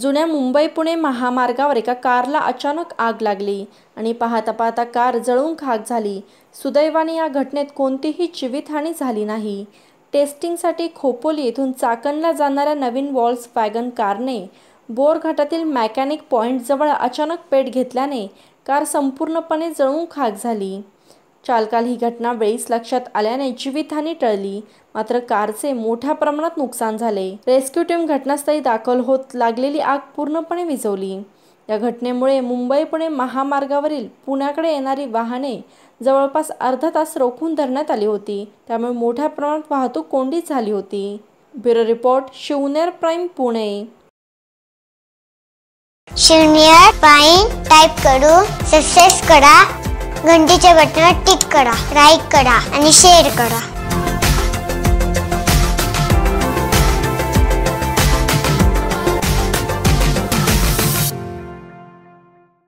जुन्या मुंबई पुणे महामार्गावर एका कारला अचानक आग लागली आणि पाहता पाहता कार जळून खाक झाली. सुदैवाने या घटनेत कोणतीही जीवितहानी झाली नाही. टेस्टिंगसाठी खोपोली येथून चाकणला जाणाऱ्या नवीन वॉल्स वॅगन कारने बोरघाटातील मॅकॅनिक पॉईंटजवळ अचानक पेट घेतल्याने कार संपूर्णपणे जळून खाक झाली. चालकाला ही घटना वेळीच लक्षात आल्याने जीवितहानी टळली. मात्र कारचे मोठ्या प्रमाणात नुकसान झाले. रेस्क्यू टीम घटनास्थळी दाखल होत लागलेली आग पूर्णपणे विझवली. या घटनेमुळे मुंबई पुणे महामार्गावरील पुण्याकडे येणारी वाहने जवळपास अर्धा तास रोखून धरण्यात आली होती. त्यामुळे मोठ्या प्रमाणात वाहतूक कोंडीच झाली होती. Bureau report Shivner prime Pune. Shivner prime type करू सक्सेस करा. घंटीच्या बटनावर टिक करा लाईक करा आणि शेअर करा.